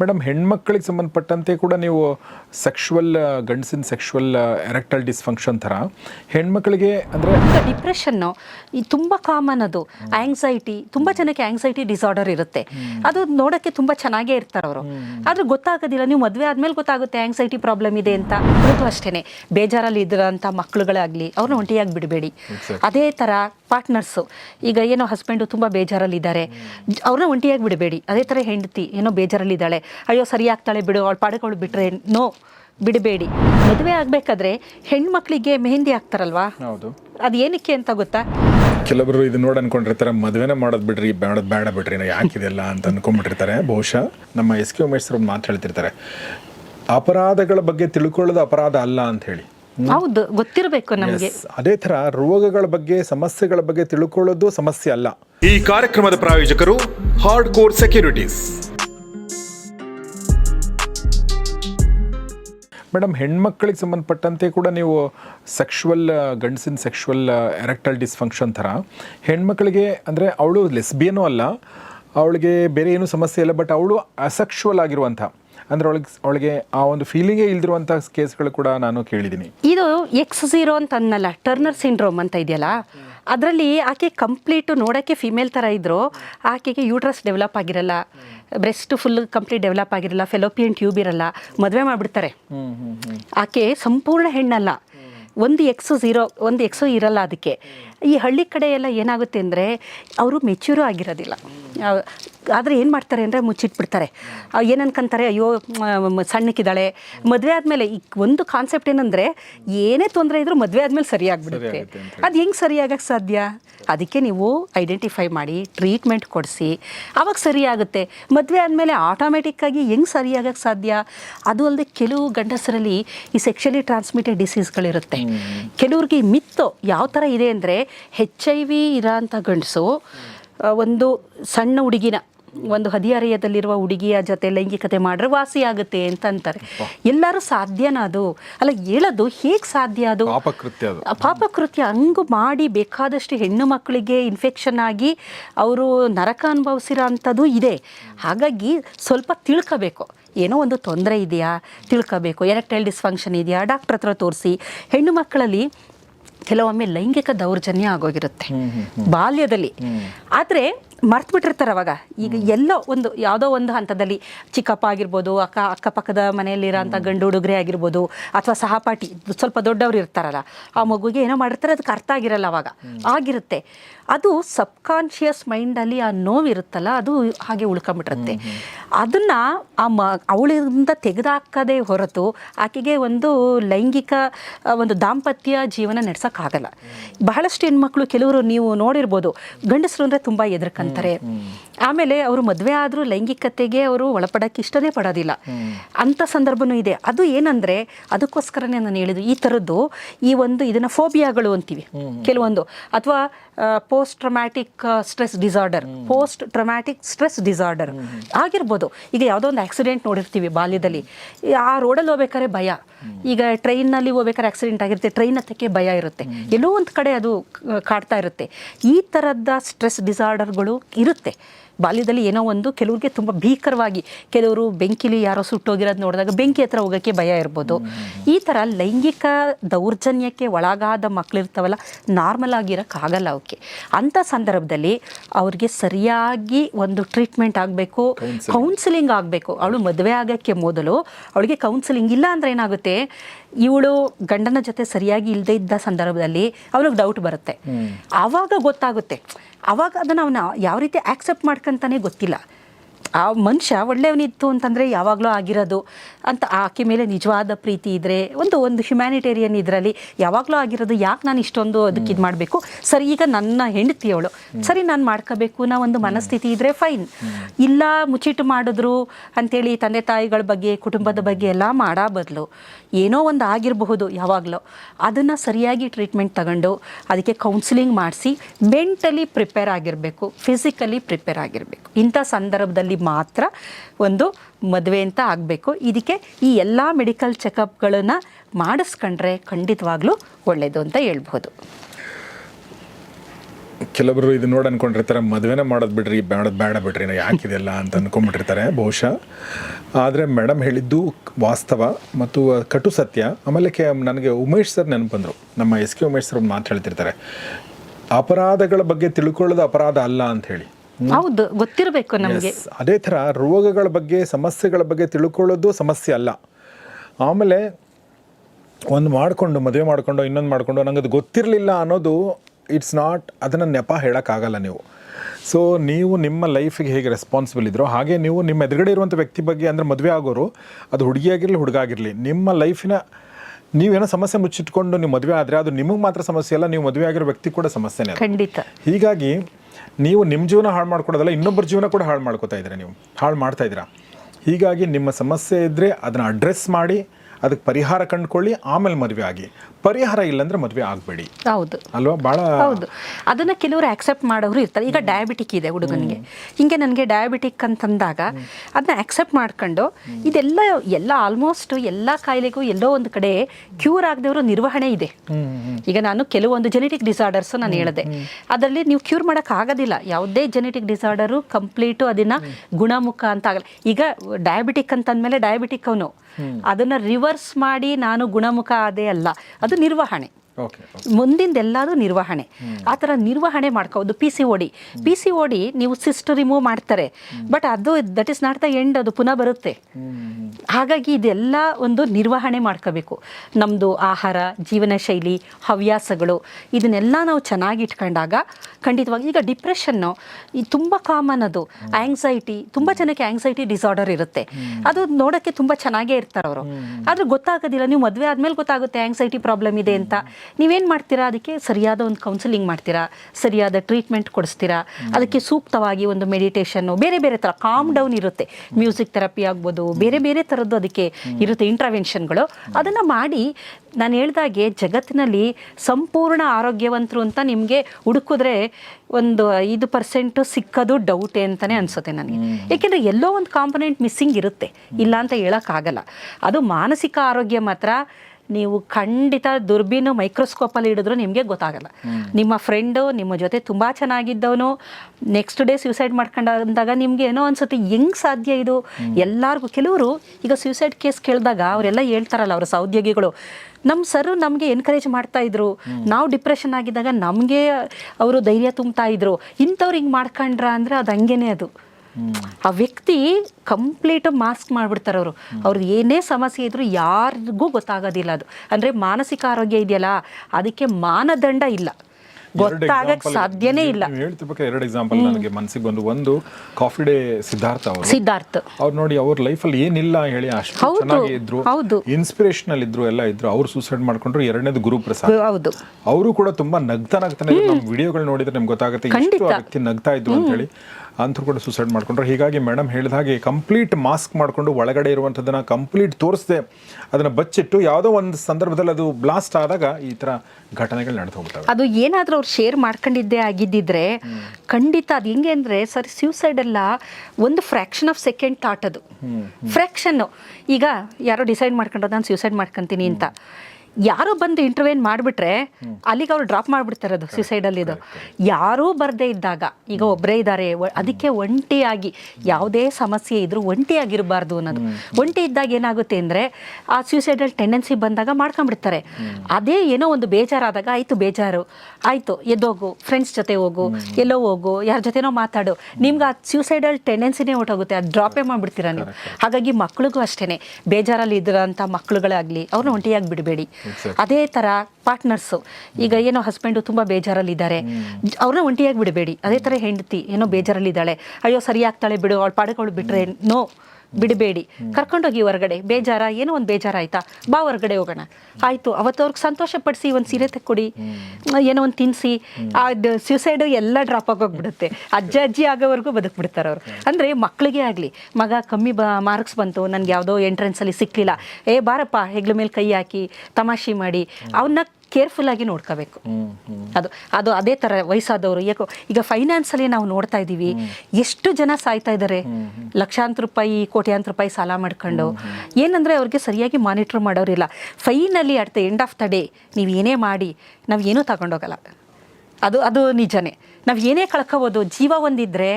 Madam ಹೆಣ್ಮಕ್ಳಿಗೆ ಸಂಬಂಧಪಟ್ಟಂತೆ ಕೂಡ ನೀವು ಸೆಕ್ಷುವಲ್ ಗಂಡಸಿನ ಸೆಕ್ಷುವಲ್ ಎರೆಕ್ಟಲ್ ಡಿಸ್ಫಂಕ್ಷನ್ ಥರ ಹೆಣ್ಮಕ್ಳಿಗೆ ಅಂದರೆ ಡಿಪ್ರೆಷನ್ನು ಈ ತುಂಬ ಕಾಮನ್ ಅದು. ಆಂಗ್ಸೈಟಿ ತುಂಬ ಜನಕ್ಕೆ ಆಂಗ್ಸೈಟಿ ಡಿಸಾರ್ಡರ್ ಇರುತ್ತೆ. ಅದು ನೋಡೋಕ್ಕೆ ತುಂಬ ಚೆನ್ನಾಗೇ ಇರ್ತಾರೆ ಅವರು. ಆದ್ರೆ ಗೊತ್ತಾಗೋದಿಲ್ಲ ನೀವು ಮದುವೆ ಆದಮೇಲೆ ಗೊತ್ತಾಗುತ್ತೆ ಆಂಗ್ಸೈಟಿ ಪ್ರಾಬ್ಲಮ್ ಇದೆ ಅಂತ. ಇವತ್ತು ಅಷ್ಟೇ ಬೇಜಾರಲ್ಲಿ ಇದ್ರಂಥ ಮಕ್ಕಳುಗಳಾಗಲಿ ಅವ್ರನ್ನ ಒಂಟಿಯಾಗಿ ಬಿಡಬೇಡಿ. ಅದೇ ಥರ ಪಾರ್ಟ್ನರ್ಸು. ಈಗ ಏನೋ ಹಸ್ಬೆಂಡು ತುಂಬ ಬೇಜಾರಲ್ಲಿದ್ದಾರೆ. ಅವ್ರನ್ನ ಒಂಟಿಯಾಗಿ ಬಿಡಬೇಡಿ. ಅದೇ ಥರ ಹೆಂಡತಿ ಏನೋ ಬೇಜಾರಲ್ಲಿದ್ದಾಳೆ. ಅಯ್ಯೋ ಸರಿಯಾಗ್ತಾಳೆ ಬಿಡು ಅವಳು ಪಾಡಗಳು ಬಿಟ್ಟರೆ ನೋ ಬಿಡಬೇಡಿ. ಮದುವೆ ಆಗಬೇಕಾದ್ರೆ ಹೆಣ್ಮಕ್ಳಿಗೆ ಮೆಹಂದಿ ಆಗ್ತಾರಲ್ವಾ ಹೌದು. ಅದು ಏನಕ್ಕೆ ಅಂತ ಗೊತ್ತಾ? ಕೆಲವರು ಇದು ನೋಡಿ ಅನ್ಕೊಂಡಿರ್ತಾರೆ ಮದುವೆನೇ ಮಾಡೋದು ಬಿಡ್ರಿ ಬೇಡ ಬೇಡ ಬಿಡ್ರಿ ಯಾಕಿದೆಲ್ಲ ಅಂತ ಅನ್ಕೊಂಡ್ಬಿಟ್ಟಿರ್ತಾರೆ. ಬಹುಶಃ ನಮ್ಮ ಎಸ್ ಕೆ ಉಮೇಶ್ ಮಾತು ಹೇಳ್ತಿರ್ತಾರೆ. ಅಪರಾಧಗಳ ಬಗ್ಗೆ ತಿಳ್ಕೊಳ್ಳೋದು ಅಪರಾಧ ಅಲ್ಲ ಅಂತ ಹೇಳಿ. ಹೌದು ಗೊತ್ತಿರಬೇಕು ನಮಗೆ. ಅದೇ ತರ ರೋಗಗಳ ಬಗ್ಗೆ ಸಮಸ್ಯೆಗಳ ಬಗ್ಗೆ ತಿಳ್ಕೊಳ್ಳೋದು ಸಮಸ್ಯೆ ಅಲ್ಲ. ಈ ಕಾರ್ಯಕ್ರಮದ ಪ್ರಾಯೋಜಕರು ಹಾರ್ಡ್ ಕೋರ್ ಸೆಕ್ಯೂರಿಟೀಸ್ ಮೇಡಮ್ ಹೆಣ್ಮಕ್ಳಿಗೆ ಸಂಬಂಧಪಟ್ಟಂತೆ ಕೂಡ ನೀವು ಸೆಕ್ಷುವಲ್ ಗಂಡಸಿನ ಸೆಕ್ಷುವಲ್ ಎರೆಕ್ಟಲ್ ಡಿಸ್ಫಂಕ್ಷನ್ ಥರ ಹೆಣ್ಮಕ್ಳಿಗೆ ಅಂದರೆ ಅವಳು ಲೆಸ್ಬಿಯನೂ ಅಲ್ಲ ಅವಳಿಗೆ ಬೇರೆ ಏನೂ ಸಮಸ್ಯೆ ಇಲ್ಲ ಬಟ್ ಅವಳು ಅಸೆಕ್ಷುವಲ್ ಆಗಿರುವಂಥ ಅಂದರೆ ಅವಳಿಗೆ ಅವಳಿಗೆ ಆ ಒಂದು ಫೀಲಿಂಗೇ ಇಲ್ದಿರುವಂಥ ಕೇಸ್ಗಳು ಕೂಡ ನಾನು ಕೇಳಿದ್ದೀನಿ. ಇದು ಎಕ್ಸ್ ಝೀರೋ ಅಂತ ಅನ್ನಲ್ಲ ಟರ್ನರ್ ಸಿಂಡ್ರೋಮ್ ಅಂತ ಇದೆಯಲ್ಲ? ಅದರಲ್ಲಿ ಆಕೆ ಕಂಪ್ಲೀಟು ನೋಡೋಕ್ಕೆ ಫಿಮೇಲ್ ಥರ ಇದ್ದರು ಆಕೆಗೆ ಯೂಟ್ರಸ್ ಡೆವಲಪ್ ಆಗಿರಲ್ಲ ಬ್ರೆಸ್ಟ್ ಫುಲ್ ಕಂಪ್ಲೀಟ್ ಡೆವಲಪ್ ಆಗಿರಲ್ಲ ಫೆಲೋಪಿಯನ್ ಟ್ಯೂಬ್ ಇರಲ್ಲ ಮದುವೆ ಮಾಡಿಬಿಡ್ತಾರೆ. ಆಕೆ ಸಂಪೂರ್ಣ ಹೆಣ್ಣಲ್ಲ. ಒಂದು ಎಕ್ಸು ಝೀರೋ ಒಂದು ಎಕ್ಸು ಇರಲ್ಲ ಅದಕ್ಕೆ. ಈ ಹಳ್ಳಿ ಕಡೆ ಎಲ್ಲ ಏನಾಗುತ್ತೆ ಅಂದರೆ ಅವರು ಮೆಚ್ಯೂರು ಆಗಿರೋದಿಲ್ಲ. ಆದರೆ ಏನು ಮಾಡ್ತಾರೆ ಅಂದರೆ ಮುಚ್ಚಿಟ್ಬಿಡ್ತಾರೆ. ಏನು ಅನ್ಕೊಂತಾರೆ? ಅಯ್ಯೋ ಸಣ್ಣಕ್ಕಿದ್ದಾಳೆ. ಮದುವೆ ಆದಮೇಲೆ ಈ ಒಂದು ಕಾನ್ಸೆಪ್ಟ್ ಏನಂದರೆ ಏನೇ ತೊಂದರೆ ಇದ್ದರೂ ಮದುವೆ ಆದಮೇಲೆ ಸರಿಯಾಗ್ಬಿಡುತ್ತೆ ಅದು ಹೆಂಗೆ ಸರಿಯಾಗಕ್ಕೆ ಸಾಧ್ಯ? ಅದಕ್ಕೆ ನೀವು ಐಡೆಂಟಿಫೈ ಮಾಡಿ ಟ್ರೀಟ್ಮೆಂಟ್ ಕೊಡಿಸಿ. ಆವಾಗ ಸರಿಯಾಗುತ್ತೆ ಮದುವೆ ಆದಮೇಲೆ ಆಟೋಮೆಟಿಕ್ಕಾಗಿ ಹೆಂಗೆ ಸರಿಯಾಗಕ್ಕೆ ಸಾಧ್ಯ? ಅದು ಅಲ್ಲದೆ ಕೆಲವು ಗಂಡಸರಲ್ಲಿ ಈ ಸೆಕ್ಷಲಿ ಟ್ರಾನ್ಸ್ಮಿಟೆಡ್ ಡಿಸೀಸ್ಗಳಿರುತ್ತೆ ಕೆಲವ್ರಿಗೆ ಮಿತ್ತು ಯಾವ ಥರ ಇದೆ ಅಂದರೆ ಹೆಚ್ ಐ ವಿ ಇರೋಂಥ ಗಂಡಸು ಒಂದು ಸಣ್ಣ ಹುಡುಗಿನ ಒಂದು ಹದಿಹರೆಯದಲ್ಲಿರುವ ಹುಡುಗಿಯ ಜೊತೆ ಲೈಂಗಿಕತೆ ಮಾಡ್ರೆ ವಾಸಿ ಆಗುತ್ತೆ ಅಂತ ಅಂತಾರೆ. ಎಲ್ಲರೂ ಸಾಧ್ಯನ ಅದು. ಅಲ್ಲ ಹೇಳೋದು ಹೇಗೆ ಸಾಧ್ಯ ಅದು? ಪಾಪಕೃತ್ಯ ಪಾಪಕೃತ್ಯ ಹಂಗು ಮಾಡಿ ಬೇಕಾದಷ್ಟು ಹೆಣ್ಣು ಮಕ್ಕಳಿಗೆ ಇನ್ಫೆಕ್ಷನ್ ಆಗಿ ಅವರು ನರಕ ಅನುಭವಿಸಿರೋ ಅಂಥದ್ದು ಇದೆ. ಹಾಗಾಗಿ ಸ್ವಲ್ಪ ತಿಳ್ಕೋಬೇಕು. ಏನೋ ಒಂದು ತೊಂದರೆ ಇದೆಯಾ? ತಿಳ್ಕೋಬೇಕು. ಎರೆಕ್ಟೈಲ್ ಡಿಸ್ಫಂಕ್ಷನ್ ಇದೆಯಾ? ಡಾಕ್ಟ್ರ್ ಹತ್ರ ತೋರಿಸಿ. ಹೆಣ್ಣು ಮಕ್ಕಳಲ್ಲಿ ಕೆಲವೊಮ್ಮೆ ಲೈಂಗಿಕ ದೌರ್ಜನ್ಯ ಆಗೋಗಿರುತ್ತೆ ಬಾಲ್ಯದಲ್ಲಿ. ಆದರೆ ಮರ್ತು ಬಿಟ್ಟಿರ್ತಾರೆ ಅವಾಗ. ಈಗ ಎಲ್ಲೋ ಒಂದು ಯಾವುದೋ ಒಂದು ಹಂತದಲ್ಲಿ ಚಿಕ್ಕಪ್ಪ ಆಗಿರ್ಬೋದು ಅಕ್ಕ ಅಕ್ಕಪಕ್ಕದ ಮನೆಯಲ್ಲಿರೋಂಥ ಗಂಡು ಹುಡುಗರೇ ಆಗಿರ್ಬೋದು ಅಥವಾ ಸಹಪಾಠಿ ಸ್ವಲ್ಪ ದೊಡ್ಡವರು ಇರ್ತಾರಲ್ಲ ಆ ಮಗುಗೆ ಏನೋ ಮಾಡಿರ್ತಾರೆ ಅದಕ್ಕೆ ಅರ್ಥ ಆಗಿರಲ್ಲ ಅವಾಗ. ಆಗಿರುತ್ತೆ. ಅದು ಸಬ್ಕಾನ್ಷಿಯಸ್ ಮೈಂಡಲ್ಲಿ ಆ ನೋವಿರುತ್ತಲ್ಲ ಅದು ಹಾಗೆ ಉಳ್ಕೊಂಬಿಟ್ಟಿರುತ್ತೆ ಅದನ್ನ ಆ ಮ ಅವಳಿಂದ ತೆಗೆದಾಕದೇ ಹೊರತು ಆಕೆಗೆ ಒಂದು ಲೈಂಗಿಕ ಒಂದು ದಾಂಪತ್ಯ ಜೀವನ ನಡೆಸೋಕ್ಕಾಗಲ್ಲ. ಬಹಳಷ್ಟು ಹೆಣ್ಮಕ್ಳು ಕೆಲವರು ನೀವು ನೋಡಿರ್ಬೋದು ಗಂಡಸರು ಅಂದರೆ ತುಂಬ ಎದುರ್ಕಂತಾರೆ ಆಮೇಲೆ ಅವರು ಮದುವೆ ಆದರೂ ಲೈಂಗಿಕತೆಗೆ ಅವರು ಒಳಪಡೋಕ್ಕೆ ಇಷ್ಟನೇ ಪಡೋದಿಲ್ಲ. ಅಂಥ ಸಂದರ್ಭನೂ ಇದೆ. ಅದು ಏನಂದರೆ ಅದಕ್ಕೋಸ್ಕರನೇ ನಾನು ಹೇಳಿದ್ದು ಈ ಥರದ್ದು ಈ ಒಂದು ಇದನ್ನು ಫೋಬಿಯಾಗಳು ಅಂತೀವಿ. ಕೆಲವೊಂದು. ಅಥವಾ post traumatic stress disorder post traumatic stress disorder ಆಗಿರ್ಬೋದು. ಈಗ ಯಾವುದೋ ಒಂದು ಆಕ್ಸಿಡೆಂಟ್ ನೋಡಿರ್ತೀವಿ ಬಾಲ್ಯದಲ್ಲಿ. ಆ ರೋಡಲ್ಲಿ ಹೋಗ್ಬೇಕಾದ್ರೆ ಭಯ. ಈಗ ಟ್ರೈನಲ್ಲಿ ಹೋಗ್ಬೇಕಾದ್ರೆ ಆಕ್ಸಿಡೆಂಟ್ ಆಗಿರುತ್ತೆ ಟ್ರೈನ್ ಹತ್ತಕ್ಕೆ ಭಯ ಇರುತ್ತೆ. ಎಲ್ಲೋ ಒಂದು ಕಡೆ ಅದು ಕಾಡ್ತಾ ಇರುತ್ತೆ. ಈ ಥರದ ಸ್ಟ್ರೆಸ್ ಡಿಸಾರ್ಡರ್ಗಳು ಇರುತ್ತೆ. ಬಾಲ್ಯದಲ್ಲಿ ಏನೋ ಒಂದು ಕೆಲವ್ರಿಗೆ ತುಂಬ ಭೀಕರವಾಗಿ ಕೆಲವರು ಬೆಂಕಿಲಿ ಯಾರೋ ಸುಟ್ಟೋಗಿರೋದು ನೋಡಿದಾಗ ಬೆಂಕಿ ಹತ್ರ ಹೋಗೋಕ್ಕೆ ಭಯ ಇರ್ಬೋದು. ಈ ಥರ ಲೈಂಗಿಕ ದೌರ್ಜನ್ಯಕ್ಕೆ ಒಳಗಾದ ಮಕ್ಕಳಿರ್ತಾವಲ್ಲ ನಾರ್ಮಲ್ ಆಗಿರೋಕ್ಕಾಗಲ್ಲ ಅವಕ್ಕೆ ಅಂಥ ಸಂದರ್ಭದಲ್ಲಿ ಅವ್ರಿಗೆ ಸರಿಯಾಗಿ ಒಂದು ಟ್ರೀಟ್ಮೆಂಟ್ ಆಗಬೇಕು ಕೌನ್ಸಿಲಿಂಗ್ ಆಗಬೇಕು. ಅವಳು ಮದುವೆ ಆಗೋಕ್ಕೆ ಮೊದಲು ಅವಳಿಗೆ ಕೌನ್ಸಿಲಿಂಗ್ ಇಲ್ಲ ಅಂದರೆ ಏನಾಗುತ್ತೆ? ಇವಳು ಗಂಡನ ಜೊತೆ ಸರಿಯಾಗಿ ಇಲ್ಲದೆ ಇದ್ದ ಸಂದರ್ಭದಲ್ಲಿ ಅವನಿಗೆ ಡೌಟ್ ಬರುತ್ತೆ. ಆವಾಗ ಗೊತ್ತಾಗುತ್ತೆ. ಆವಾಗ ಅದನ್ನು ಅವನ ಯಾವ ರೀತಿ ಆಕ್ಸೆಪ್ಟ್ ಮಾಡ್ಕೊಂತಾನೆ ಗೊತ್ತಿಲ್ಲ. ಆ ಮನುಷ್ಯ ಒಳ್ಳೆಯವನಿತ್ತು ಅಂತಂದರೆ ಯಾವಾಗಲೂ ಆಗಿರೋದು ಅಂತ ಆಕೆ ಮೇಲೆ ನಿಜವಾದ ಪ್ರೀತಿ ಇದ್ದರೆ ಒಂದು ಒಂದು ಹ್ಯುಮ್ಯಾನಿಟೇರಿಯನ್ ಇದರಲ್ಲಿ ಯಾವಾಗಲೂ ಆಗಿರೋದು ಯಾಕೆ ನಾನು ಇಷ್ಟೊಂದು ಅದಕ್ಕೆ ಇದು ಮಾಡಬೇಕು? ಸರಿ, ಈಗ ನನ್ನ ಹೆಂಡತಿ ಅವಳು ಸರಿ, ನಾನು ಮಾಡ್ಕೋಬೇಕು ನಾ ಒಂದು ಮನಸ್ಥಿತಿ ಇದ್ದರೆ ಫೈನ್ ಇಲ್ಲ, ಮುಚ್ಚಿಟ್ಟು ಮಾಡಿದ್ರು ಅಂಥೇಳಿ ತಂದೆ ತಾಯಿಗಳ ಬಗ್ಗೆ, ಕುಟುಂಬದ ಬಗ್ಗೆ ಎಲ್ಲ ಮಾಡೋ ಬದಲು. ಏನೋ ಒಂದು ಆಗಿರಬಹುದು ಯಾವಾಗಲೂ. ಅದನ್ನು ಸರಿಯಾಗಿ ಟ್ರೀಟ್ಮೆಂಟ್ ತಗೊಂಡು ಅದಕ್ಕೆ ಕೌನ್ಸಿಲಿಂಗ್ ಮಾಡಿಸಿ ಮೆಂಟಲಿ ಪ್ರಿಪೇರ್ ಆಗಿರಬೇಕು ಫಿಸಿಕಲಿ ಪ್ರಿಪೇರ್ ಆಗಿರಬೇಕು. ಇಂಥ ಸಂದರ್ಭದಲ್ಲಿ ಮಾತ್ರ ಒಂದು ಮದುವೆ ಅಂತ ಆಗಬೇಕು. ಇದಕ್ಕೆ ಈ ಎಲ್ಲ ಮೆಡಿಕಲ್ ಚೆಕಪ್ಗಳನ್ನು ಮಾಡಿಸ್ಕೊಂಡ್ರೆ ಖಂಡಿತವಾಗ್ಲೂ ಒಳ್ಳೆಯದು ಅಂತ ಹೇಳ್ಬೋದು ಕೆಲವರು ಇದು ನೋಡಿ ಅನ್ಕೊಂಡಿರ್ತಾರೆ, ಮದುವೆನೇ ಮಾಡೋದು ಬಿಡ್ರಿ ಬೇಡ ಬೇಡ ಬಿಡ್ರಿ ನಾ ಯಾಕಿದೆಲ್ಲ ಅಂತ ಅಂದ್ಕೊಂಡ್ಬಿಟ್ಟಿರ್ತಾರೆ ಬಹುಶಃ. ಆದರೆ ಮೇಡಮ್ ಹೇಳಿದ್ದು ವಾಸ್ತವ ಮತ್ತು ಕಟು ಸತ್ಯ. ಆಮೇಲೆ ಕೆ, ನನಗೆ ಉಮೇಶ್ ಸರ್ ನೆನಪು ಬಂದರು ನಮ್ಮ ಎಸ್ ಕೆ ಉಮೇಶ್ ಸರ್ ಮಾತು ಹೇಳ್ತಿರ್ತಾರೆ, ಅಪರಾಧಗಳ ಬಗ್ಗೆ ತಿಳ್ಕೊಳ್ಳೋದು ಅಪರಾಧ ಅಲ್ಲ ಅಂತ ಹೇಳಿ. ಹೌದು ಗೊತ್ತಿರಬೇಕು ನಮಗೆ. ಅದೇ ಥರ ರೋಗಗಳ ಬಗ್ಗೆ ಸಮಸ್ಯೆಗಳ ಬಗ್ಗೆ ತಿಳ್ಕೊಳ್ಳೋದು ಸಮಸ್ಯೆ ಅಲ್ಲ. ಆಮೇಲೆ ಒಂದು ಮಾಡಿಕೊಂಡು ಮದುವೆ ಮಾಡಿಕೊಂಡು ಇನ್ನೊಂದು ಮಾಡಿಕೊಂಡು ನಂಗೆ ಅದು ಗೊತ್ತಿರಲಿಲ್ಲ ಅನ್ನೋದು ಇಟ್ಸ್ ನಾಟ್ ಅದನ್ನು ನೆಪ ಹೇಳೋಕ್ಕಾಗಲ್ಲ ನೀವು. ಸೊ ನೀವು ನಿಮ್ಮ ಲೈಫಿಗೆ ಹೇಗೆ ರೆಸ್ಪಾನ್ಸಿಬಲ್ ಇದ್ರೋ ಹಾಗೆ ನೀವು ನಿಮ್ಮ ಎದುರುಗಡೆ ಇರುವಂಥ ವ್ಯಕ್ತಿ ಬಗ್ಗೆ ಅಂದರೆ ಮದುವೆ ಆಗೋರು ಅದು ಹುಡುಗಿಯಾಗಿರಲಿ ಹುಡುಗ ಆಗಿರಲಿ ನಿಮ್ಮ ಲೈಫಿನ ನೀವೇನೋ ಸಮಸ್ಯೆ ಮುಚ್ಚಿಟ್ಕೊಂಡು ನೀವು ಮದುವೆ ಆದರೆ ಅದು ನಿಮಗೆ ಮಾತ್ರ ಸಮಸ್ಯೆ ಅಲ್ಲ ನೀವು ಮದುವೆ ಆಗಿರೋ ವ್ಯಕ್ತಿ ಕೂಡ ಸಮಸ್ಯೆನೇ. ಖಂಡಿತ. ಹೀಗಾಗಿ ನೀವು ನಿಮ್ಮ ಜೀವನ ಹಾಳು ಮಾಡ್ಕೊಡೋದಲ್ಲ, ಇನ್ನೊಬ್ಬರ ಜೀವನ ಕೂಡ ಹಾಳು ಮಾಡ್ಕೋತಾ ಇದ್ದೀರಾ ನೀವು? ಹಾಳು ಮಾಡ್ತಾ ಇದ್ದೀರಾ? ಹೀಗಾಗಿ ನಿಮ್ಮ ಸಮಸ್ಯೆ ಇದ್ದರೆ ಅದನ್ನು ಅಡ್ರೆಸ್ ಮಾಡಿ, ಅದಕ್ಕೆ ಪರಿಹಾರ ಕಂಡುಕೊಳ್ಳಿ, ಆಮೇಲೆ ಮದುವೆ ಆಗಿ. ಪರಿಹಾರ ಇಲ್ಲಂದ್ರೆ ಮದುವೆ ಆಗಬೇಡಿ. ಹೌದು. ಅಲ್ವಾ? ಬಹಳ ಹೌದು. ಅದನ್ನ ಕೆಲವರು ಆಕ್ಸೆಪ್ಟ್ ಮಾಡೋರು ಇರ್ತಾರೆ. ಈಗ ಡಯಾಬಿಟಿಕ್ ಇದೆ ಹುಡುಗನಿಗೆ. ಹಿಂಗೆ ನನಗೆ ಡಯಾಬಿಟಿಕ್ ಅಂತಂದಾಗ ಅದನ್ನ ಆಕ್ಸೆಪ್ಟ್ ಮಾಡ್ಕೊಂಡು ಇದೆಲ್ಲ ಎಲ್ಲ ಆಲ್ಮೋಸ್ಟ್ ಎಲ್ಲ ಕಾಯಿಲೆಗೂ ಎಲ್ಲೋ ಒಂದು ಕಡೆ ಕ್ಯೂರ್ ಆಗದವರು ನಿರ್ವಹಣೆ ಇದೆ. ಈಗ ನಾನು ಕೆಲವೊಂದು ಜೆನೆಟಿಕ್ ಡಿಸಾರ್ಡರ್ಸ್ ನಾನು ಹೇಳಿದೆ. ಅದರಲ್ಲಿ ನೀವು ಕ್ಯೂರ್ ಮಾಡಕ್ ಆಗೋದಿಲ್ಲ. ಯಾವುದೇ ಜೆನೆಟಿಕ್ ಡಿಸಾರ್ಡರು ಕಂಪ್ಲೀಟ್ ಅದನ್ನ ಗುಣಮುಖ ಅಂತ ಆಗಲ್ಲ. ಈಗ ಡಯಾಬಿಟಿಕ್ ಅಂತಂದ್ಮೇಲೆ ಡಯಾಬಿಟಿಕ್ ಅವನು. ಅದನ್ನ ರಿವರ್ಸ್ ಮಾಡಿ ನಾನು ಗುಣಮುಖ ಆದೇ ಅಲ್ಲ. ಅದು ನಿರ್ವಹಣೆ. ಮುಂದಿಂದೆಲ್ಲದು ನಿರ್ವಹಣೆ. ಆ ಥರ ನಿರ್ವಹಣೆ ಮಾಡ್ಕೋದು P C O D P C O D ನೀವು ಸಿಸ್ಟ್ ರಿಮೂವ್ ಮಾಡ್ತಾರೆ. ಬಟ್ ಅದು that is not the end ಅದು ಪುನಃ ಬರುತ್ತೆ. ಹಾಗಾಗಿ ಇದೆಲ್ಲ ಒಂದು ನಿರ್ವಹಣೆ ಮಾಡ್ಕೋಬೇಕು. ನಮ್ಮದು ಆಹಾರ ಜೀವನ ಶೈಲಿ ಹವ್ಯಾಸಗಳು ಇದನ್ನೆಲ್ಲ ನಾವು ಚೆನ್ನಾಗಿ ಇಟ್ಕೊಂಡಾಗ ಖಂಡಿತವಾಗಿ ಈಗ ಡಿಪ್ರೆಷನ್ನು ಇದು ತುಂಬ ಕಾಮನ್ ಅದು. ಆಂಗ್ಸೈಟಿ ತುಂಬ ಜನಕ್ಕೆ ಆಂಗ್ಸೈಟಿ ಡಿಸಾರ್ಡರ್ ಇರುತ್ತೆ. ಅದು ನೋಡೋಕ್ಕೆ ತುಂಬ ಚೆನ್ನಾಗೇ ಇರ್ತಾರೆ ಅವರು. ಆದ್ರೆ ಗೊತ್ತಾಗೋದಿಲ್ಲ ನೀವು ಮದುವೆ ಆದಮೇಲೆ ಗೊತ್ತಾಗುತ್ತೆ ಆಂಗ್ಸೈಟಿ ಪ್ರಾಬ್ಲಮ್ ಇದೆ ಅಂತ. ನೀವೇನು ಮಾಡ್ತೀರಾ? ಅದಕ್ಕೆ ಸರಿಯಾದ ಒಂದು ಕೌನ್ಸಿಲಿಂಗ್ ಮಾಡ್ತೀರಾ? ಸರಿಯಾದ ಟ್ರೀಟ್ಮೆಂಟ್ ಕೊಡಿಸ್ತೀರಾ? ಅದಕ್ಕೆ ಸೂಕ್ತವಾಗಿ ಒಂದು ಮೆಡಿಟೇಷನ್ನು ಬೇರೆ ಬೇರೆ ಥರ ಕಾಮ್ ಡೌನ್ ಇರುತ್ತೆ. ಮ್ಯೂಸಿಕ್ ಥೆರಪಿ ಆಗ್ಬೋದು ಬೇರೆ ಬೇರೆ ಥರದ್ದು ಅದಕ್ಕೆ ಇರುತ್ತೆ ಇಂಟ್ರವೆನ್ಷನ್ಗಳು ಅದನ್ನು ಮಾಡಿ ನಾನು ಹೇಳ್ದಾಗೆ ಜಗತ್ತಿನಲ್ಲಿ ಸಂಪೂರ್ಣ ಆರೋಗ್ಯವಂತರು ಅಂತ ನಿಮಗೆ ಹುಡುಕಿದ್ರೆ ಒಂದು ಐದು ಪರ್ಸೆಂಟು ಸಿಕ್ಕೋದು ಡೌಟೆ ಅಂತಲೇ ಅನಿಸುತ್ತೆ ನನಗೆ. ಏಕೆಂದರೆ ಎಲ್ಲೋ ಒಂದು ಕಾಂಪೊನೆಂಟ್ ಮಿಸ್ಸಿಂಗ್ ಇರುತ್ತೆ. ಇಲ್ಲ ಅಂತ ಹೇಳೋಕ್ಕಾಗಲ್ಲ. ಅದು ಮಾನಸಿಕ ಆರೋಗ್ಯ ಮಾತ್ರ ನೀವು ಖಂಡಿತ ದುರ್ಬೀನು ಮೈಕ್ರೋಸ್ಕೋಪಲ್ಲಿ ಹಿಡಿದ್ರು ನಿಮಗೆ ಗೊತ್ತಾಗಲ್ಲ. ನಿಮ್ಮ ಫ್ರೆಂಡು ನಿಮ್ಮ ಜೊತೆ ತುಂಬ ಚೆನ್ನಾಗಿದ್ದವನು ನೆಕ್ಸ್ಟ್ ಡೇ ಸ್ಯೂಸೈಡ್ ಮಾಡ್ಕೊಂಡಾಗ ನಿಮಗೆ ಏನೋ ಅನ್ಸುತ್ತೆ, ಹೆಂಗ್ ಸಾಧ್ಯ ಇದು? ಎಲ್ಲರಿಗೂ, ಕೆಲವರು ಈಗ ಸ್ಯೂಸೈಡ್ ಕೇಸ್ ಕೇಳಿದಾಗ ಅವರೆಲ್ಲ ಹೇಳ್ತಾರಲ್ಲ ಅವರ ಸೌದ್ಯೋಗಿಗಳು ನಮ್ಮ ಸರ್ ನಮಗೆ ಎನ್ಕರೇಜ್ ಮಾಡ್ತಾ ಇದ್ರು. ನಾವು ಡಿಪ್ರೆಷನ್ ಆಗಿದ್ದಾಗ ನಮಗೆ ಅವರು ಧೈರ್ಯ ತುಂಬ್ತಾ ಇದ್ರು. ಇಂಥವ್ರು ಹಿಂಗೆ ಮಾಡ್ಕೊಂಡ್ರ ಅಂದ್ರೆ ಅದು ಹಂಗೇನೆ ಅದು. ಆ ವ್ಯಕ್ತಿ ಕಂಪ್ಲೀಟ್ ಮಾಸ್ಕ್ ಮಾಡ್ಬಿಡ್ತಾರೆ ಅವರು. ಅವ್ರದ್ದು ಏನೇ ಸಮಸ್ಯೆ ಇದ್ರು ಯಾರಿಗೂ ಗೊತ್ತಾಗೋದಿಲ್ಲ ಅದು. ಅಂದ್ರೆ ಮಾನಸಿಕ ಆರೋಗ್ಯ ಇದೆಯಲ್ಲ ಅದಕ್ಕೆ ಮಾನದಂಡ ಇಲ್ಲ. ಗೊತ್ತಾಗಕ್ ಸಾಧ್ಯನೇ ಇಲ್ಲ. ನೀವು ಹೇಳ್ತಿರ್ಬೇಕಾದ್ರೆ ಎರಡು ಎಕ್ಸಾಂಪಲ್ ನನಗೆ ಮನಸ್ಸಿಗೆ ಬಂದು. ಒಂದು ಕಾಫಿ ಡೇ ಸಿದ್ಧಾರ್ಥ ಅವರು. ಸಿದ್ಧಾರ್ಥ. ಅವ್ರು ನೋಡಿ ಅವ್ರ ಲೈಫಲ್ಲಿ ಏನಿಲ್ಲ ಹೇಳಿ ಅಷ್ಟು ಚೆನ್ನಾಗಿ ಇದ್ರು. ಹೌದು. ಇನ್ಸ್ಪಿರೇಷನಲ್ ಇದ್ರು ಎಲ್ಲ ಇದ್ರು. ಅವ್ರು ಸೂಸೈಡ್ ಮಾಡ್ಕೊಂಡ್ರು ಎರಡನೇದು ಗುರುಪ್ರಸಾದ್. ಹೌದು. ಅವರು ಕೂಡ ತುಂಬಾ ನಗ್ತಾ ನಗ್ತಾನೆ ನಮ್ಮ ವಿಡಿಯೋಗಳು ನೋಡಿದ್ರೆ ನಿಮ್ಗೆ ಗೊತ್ತಾಗುತ್ತೆ ಎಷ್ಟು ವ್ಯಕ್ತಿ ನಗ್ತಾ ಇದ್ರು ಅಂತ ಹೇಳಿ. ಅಂಥವ್ರು ಕೂಡ ಸೂಸೈಡ್ ಮಾಡ್ಕೊಂಡ್ರು. ಹೀಗಾಗಿ ಮೇಡಮ್ ಹೇಳಿದ ಹಾಗೆ ಕಂಪ್ಲೀಟ್ ಮಾಸ್ಕ್ ಮಾಡಿಕೊಂಡು ಒಳಗಡೆ ಇರುವಂಥದ್ದನ್ನು ಕಂಪ್ಲೀಟ್ ತೋರಿಸದೆ ಅದನ್ನು ಬಚ್ಚಿಟ್ಟು ಯಾವುದೋ ಒಂದು ಸಂದರ್ಭದಲ್ಲಿ ಅದು ಬ್ಲಾಸ್ಟ್ ಆದಾಗ ಈ ಥರ ಘಟನೆಗಳು ನಡೆದು ಹೋಗ್ತವೆ ಅದು ಏನಾದರೂ ಅವ್ರು ಶೇರ್ ಮಾಡ್ಕೊಂಡಿದ್ದೇ ಆಗಿದ್ದಿದ್ರೆ ಖಂಡಿತ ಅದು ಹೆಂಗೆ ಅಂದರೆ ಸರ್ ಸ್ಯೂಸೈಡ್ ಎಲ್ಲ ಒಂದು ಫ್ರ್ಯಾಕ್ಷನ್ ಆಫ್ ಸೆಕೆಂಡ್ ಥಾಟ್ ಅದು. ಫ್ರ್ಯಾಕ್ಷನ್ನು ಈಗ ಯಾರೋ ಡಿಸೈಡ್ ಮಾಡ್ಕೊಂಡು ನಾನು ಸ್ಯೂಸೈಡ್ ಮಾಡ್ಕೊಂತೀನಿ ಅಂತ. ಯಾರೋ ಬಂದು ಇಂಟರ್ವ್ಯೂನ್ ಮಾಡಿಬಿಟ್ರೆ ಅಲ್ಲಿಗೆ ಅವ್ರು ಡ್ರಾಪ್ ಮಾಡಿಬಿಡ್ತಾರೆ ಅದು ಸುಸೈಡಲ್ಲಿ ಇದು. ಯಾರೂ ಬರದೇ ಇದ್ದಾಗ ಈಗ ಒಬ್ಬರೇ ಇದ್ದಾರೆ ಅದಕ್ಕೆ ಒಂಟಿಯಾಗಿ ಯಾವುದೇ ಸಮಸ್ಯೆ ಇದ್ರೂ ಒಂಟಿಯಾಗಿರಬಾರ್ದು ಅನ್ನೋದು. ಒಂಟಿ ಇದ್ದಾಗ ಏನಾಗುತ್ತೆ ಅಂದರೆ ಆ ಸ್ಯೂಸೈಡಲ್ ಟೆಂಡೆನ್ಸಿ ಬಂದಾಗ ಮಾಡ್ಕೊಂಡ್ಬಿಡ್ತಾರೆ. ಅದೇ ಏನೋ ಒಂದು ಬೇಜಾರಾದಾಗ ಆಯಿತು ಬೇಜಾರು. ಆಯಿತು ಎದ್ದೋಗು ಫ್ರೆಂಡ್ಸ್ ಜೊತೆ ಹೋಗು ಎಲ್ಲೋ ಹೋಗು ಯಾರ ಜೊತೆನೋ ಮಾತಾಡು. ನಿಮ್ಗೆ ಆ ಸ್ಯೂಸೈಡಲ್ ಟೆಂಡೆನ್ಸಿನೇ ಹೊಟ್ಟೋಗುತ್ತೆ ಅದು ಡ್ರಾಪೇ ಮಾಡಿಬಿಡ್ತೀರಾ ನೀವು. ಹಾಗಾಗಿ ಮಕ್ಳಿಗೂ ಅಷ್ಟೇ ಬೇಜಾರಲ್ಲಿ ಇದ್ರಂಥ ಮಕ್ಳುಗಳಾಗಲಿ ಅವ್ರನ್ನ ಒಂಟಿಯಾಗಿ ಬಿಡಬೇಡಿ. ಅದೇ ಥರ ಪಾರ್ಟ್ನರ್ಸು ಈಗ ಏನೋ ಹಸ್ಬೆಂಡು ತುಂಬ ಬೇಜಾರಲ್ಲಿದ್ದಾರೆ ಅವ್ರನ್ನ ಒಂಟಿಯಾಗಿ ಬಿಡಬೇಡಿ. ಅದೇ ಥರ ಹೆಂಡತಿ ಏನೋ ಬೇಜಾರಲ್ಲಿದ್ದಾಳೆ ಅಯ್ಯೋ ಸರಿ ಆಗ್ತಾಳೆ ಬಿಡು ಅವಳು ಪಾಡಗಳು ಬಿಟ್ಟರೆ ನೋ ಬಿಡಬೇಡಿ. ಕರ್ಕೊಂಡೋಗಿ ಹೊರಗಡೆ. ಬೇಜಾರ? ಏನೋ ಒಂದು ಬೇಜಾರಾಯ್ತಾ? ಬಾ ಹೊರಗಡೆ ಹೋಗೋಣ. ಆಯಿತು ಅವತ್ತು ಅವ್ರಿಗೆ ಸಂತೋಷ ಪಡಿಸಿ ಒಂದು ಸೀರೆ ತೆಕ್ಕೊಡಿ. ಏನೋ ಒಂದು ತಿನ್ನಿಸಿ ಆ ಸ್ಯೂಸೈಡು ಎಲ್ಲ ಡ್ರಾಪ್ ಆಗೋಗ್ಬಿಡುತ್ತೆ ಅಜ್ಜ ಅಜ್ಜಿ ಆಗೋವರೆಗೂ ಬದುಕ್ಬಿಡ್ತಾರೆ ಅವರು. ಅಂದರೆ ಮಕ್ಕಳಿಗೆ ಆಗಲಿ ಮಗ ಕಮ್ಮಿ ಬ ಮಾರ್ಕ್ಸ್ ಬಂತು ನನಗೆ ಯಾವುದೋ ಎಂಟ್ರೆನ್ಸಲ್ಲಿ ಸಿಕ್ಕಲಿಲ್ಲ ಏ ಬಾರಪ್ಪ ಹೆಗ್ಲ ಮೇಲೆ ಕೈ ಹಾಕಿ ತಮಾಷೆ ಮಾಡಿ. ಅವನ್ನ ಕೇರ್ಫುಲ್ ಆಗಿ ನೋಡ್ಕೋಬೇಕು. ಅದು ಅದು ಅದೇ ಥರ ವಯಸ್ಸಾದವರು. ಯಾಕೋ ಈಗ ಫೈನಾನ್ಸಲ್ಲಿ ನಾವು ನೋಡ್ತಾ ಇದ್ದೀವಿ ಎಷ್ಟು ಜನ ಸಾಯ್ತಾ ಇದ್ದಾರೆ ಲಕ್ಷಾಂತರ ರೂಪಾಯಿ ಕೋಟ್ಯಾಂತರ ರೂಪಾಯಿ ಸಾಲ ಮಾಡ್ಕೊಂಡು. ಏನಂದ್ರೆ ಅವ್ರಿಗೆ ಸರಿಯಾಗಿ monitor ಮಾಡೋರಿಲ್ಲ. Finally at the end of the day ನೀವು ಏನೇ ಮಾಡಿ ನಾವು ಏನೂ ತಗೊಂಡೋಗಲ್ಲ. ಅದು ಅದು ನಿಜನೇ. ನಾವು ಏನೇ ಕಳ್ಕೋಬೋದು ಜೀವ ಒಂದಿದ್ರೆ